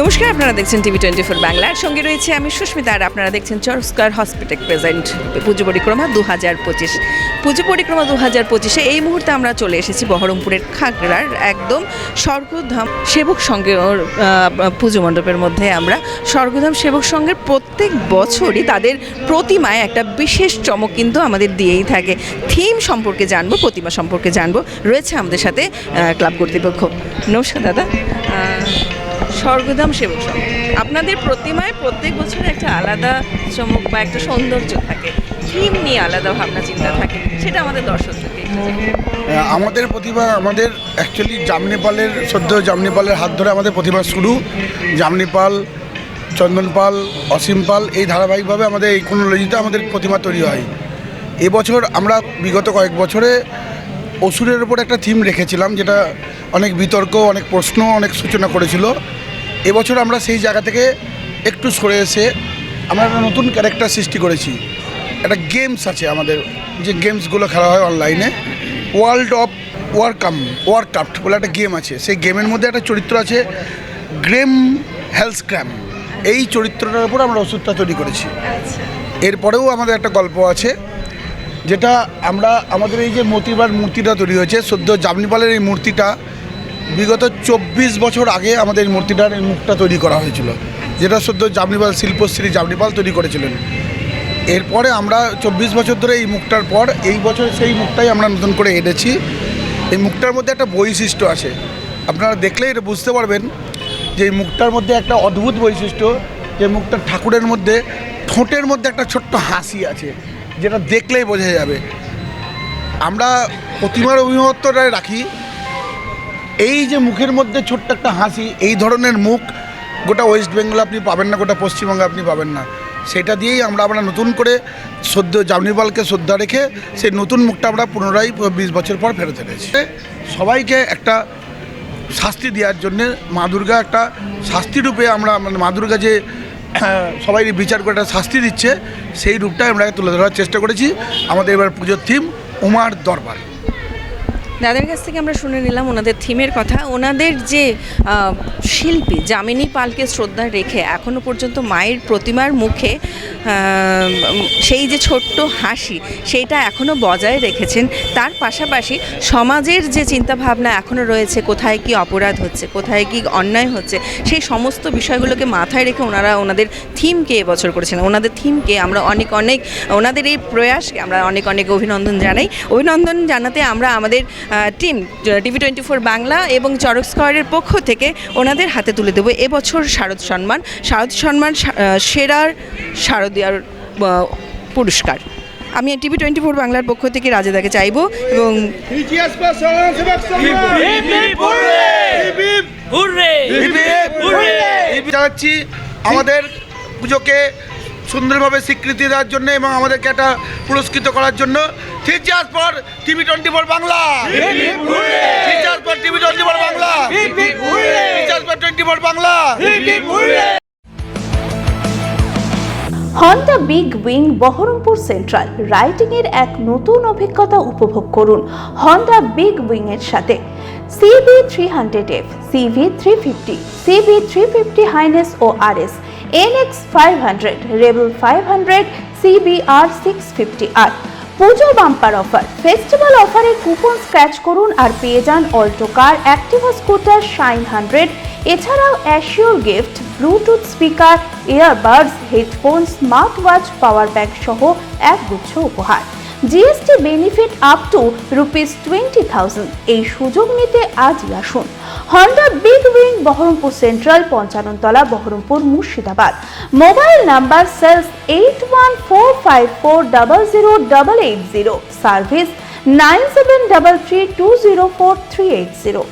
নমস্কার, আপনারা দেখছেন টিভি টোয়েন্টি ফোর বাংলার সঙ্গে রয়েছে আমি সুস্মিতা, আর আপনারা দেখছেন চরস্কার হসপিটাল প্রেজেন্ট পুজো পরিক্রমা দু হাজার পঁচিশ। পুজো পরিক্রমা দু হাজার পঁচিশে এই মুহূর্তে আমরা চলে এসেছি বহরমপুরের খাগড়ার একদম স্বর্গধাম সেবক সঙ্গের পুজো মণ্ডপের মধ্যে আমরা। স্বর্গধাম সেবক সঙ্গের প্রত্যেক বছরই তাদের প্রতিমায় একটা বিশেষ চমক কিন্তু আমাদের দিয়েই থাকে। থিম সম্পর্কে জানব, প্রতিমা সম্পর্কে জানব। রয়েছে আমাদের সাথে ক্লাব কর্তৃপক্ষ। নমস্কার দাদা। স্বর্গধাম সেবক সংঘ আপনাদের প্রতিমায় প্রত্যেক বছর একটা আলাদা চমক বা একটা সৌন্দর্য থাকে। থিম নিয়ে আলাদা ভাবনা, চিন্তা থাকে। সেটা আমাদের দর্শকদেরকে আমাদের প্রতিভা আমাদের অ্যাকচুয়ালি জামনিপালের সদ্য জামনিপালের হাত ধরে আমাদের প্রতিভা শুরু। জামনিপাল চন্দন পাল অসীম পাল এই ধারাবাহিকভাবে আমাদের এই কোনোলজিতে আমাদের প্রতিমা তৈরি হয়। এবছর আমরা বিগত কয়েক বছরে অসুরের উপর একটা থিম রেখেছিলাম, যেটা অনেক বিতর্ক, অনেক প্রশ্ন, অনেক সূচনা করেছিল। এবছর আমরা সেই জায়গা থেকে একটু সরে এসে আমরা একটা নতুন ক্যারেক্টার সৃষ্টি করেছি। একটা গেমস আছে আমাদের যে গেমসগুলো খেলা হয় অনলাইনে ওয়ার্ল্ড অফ ওয়ারকাম ওয়ারক্রাফট বলে একটা গেম আছে। সেই গেমের মধ্যে একটা চরিত্র আছে গ্রেম হেলস ক্র্যাম এই চরিত্রটার উপর আমরা ওষুধটা তৈরি করেছি। এরপরেও আমাদের একটা গল্প আছে যেটা আমরা আমাদের এই যে মতিবার মূর্তিটা তৈরি হয়েছে সদ্য জামনিপালের এই মূর্তিটা বিগত চব্বিশ বছর আগে আমাদের মূর্তিটার মুখটা তৈরি করা হয়েছিল, যেটা সদ্য জামনিপাল শিল্পশ্রী জামনিপাল তৈরি করেছিলেন। এরপরে আমরা চব্বিশ বছর ধরে এই মুখটার পর এই বছর সেই মুখটাই আমরা নতুন করে এনেছি। এই মুখটার মধ্যে একটা বৈশিষ্ট্য আছে। আপনারা দেখলেই এটা বুঝতে পারবেন যে এই মুখটার মধ্যে একটা অদ্ভুত বৈশিষ্ট্য, যে মুখটা ঠাকুরের মধ্যে, ঠোঁটের মধ্যে একটা ছোট্ট হাসি আছে, যেটা দেখলেই বোঝা যাবে। আমরা প্রতিমার অভিমত্বটায় রাখি এই যে মুখের মধ্যে ছোট্ট একটা হাসি, এই ধরনের মুখ গোটা ওয়েস্ট বেঙ্গল আপনি পাবেন না, গোটা পশ্চিমবঙ্গে আপনি পাবেন না। সেটা দিয়েই আমরা আমরা নতুন করে সদ্য জামনিপালকে শ্রদ্ধা রেখে সেই নতুন মুখটা আমরা পুনরায় বিশ বছর পর ফেরত এনেছি। সবাইকে একটা শাস্তি দেওয়ার জন্যে মা দুর্গা একটা শাস্তি রূপে আমরা মানে মা দুর্গা যে, সবাই বিচার করে একটা শাস্তি দিচ্ছে, সেই রূপটাই আমরা তুলে ধরার চেষ্টা করেছি। আমাদের এবার পুজোর থিম উমার দরবার। দাদার কাছ থেকে আমরা শুনে নিলাম ওনাদের থিমের কথা। ওনাদের যে শিল্পী, যামিনী পালকে শ্রদ্ধা রেখে এখনও পর্যন্ত মায়ের প্রতিমার মুখে সেই যে ছোট্ট হাসি, সেইটা এখনও বজায় রেখেছেন। তার পাশাপাশি সমাজের যে চিন্তাভাবনা এখনও রয়েছে, কোথায় কি অপরাধ হচ্ছে, কোথায় কি অন্যায় হচ্ছে, সেই সমস্ত বিষয়গুলোকে মাথায় রেখে ওনারা ওনাদের থিমকে এবছর করেছেন। ওনাদের থিমকে আমরা অনেক অনেক, ওনাদের এই প্রয়াসকে আমরা অনেক অনেক অভিনন্দন জানাই। অভিনন্দন জানাতে আমরা আমাদের team, TV twenty four Bangla এবং চরক স্কোয়ারের পক্ষ থেকে ওনাদের হাতে তুলে দেবো এবছর শারদ সম্মান। শারদ সম্মান সেরার শারদীয়ার আহ, পুরস্কার। আমি টিভি টোয়েন্টি ফোর বাংলার পক্ষ থেকে রাজেদাকে চাইব এবং আমাদের পুজোকে সুন্দরভাবে স্বীকৃতি দেওয়ার জন্য এবং আমাদেরকে একটা পুরস্কৃত করার জন্য। ফিচার্স পর TV twenty four Bangla features পর TV twenty four Bangla. Features পর twenty four Bangla. Honda Big Wing Berhampore central riding এর এক নতুন অভিজ্ঞতা উপভোগ করুন হন্ডা বিগ উইং এর সাথে। CB three hundred F CB three fifty CB three fifty highness ও R S NX five hundred rebel five hundred CBR six fifty আর Puja bumper offer festival অফারে coupon scratch করুন আর পেয়ে যান Alto car Activa scooter Shine hundred এছাড়াও assure gift Bluetooth speaker earbuds headphone smart watch power bank সহ এক গুচ্ছ উপহার GST benefit up to rupees twenty thousand এই সুযোগ নিতে আজই আসুন। Honda Big Wing Berhampore central Panchanantala, Berhampore, Murshidabad. Mobile number sales eight one four five four double zero double eight zero service nine seven double three two zero four three eight zero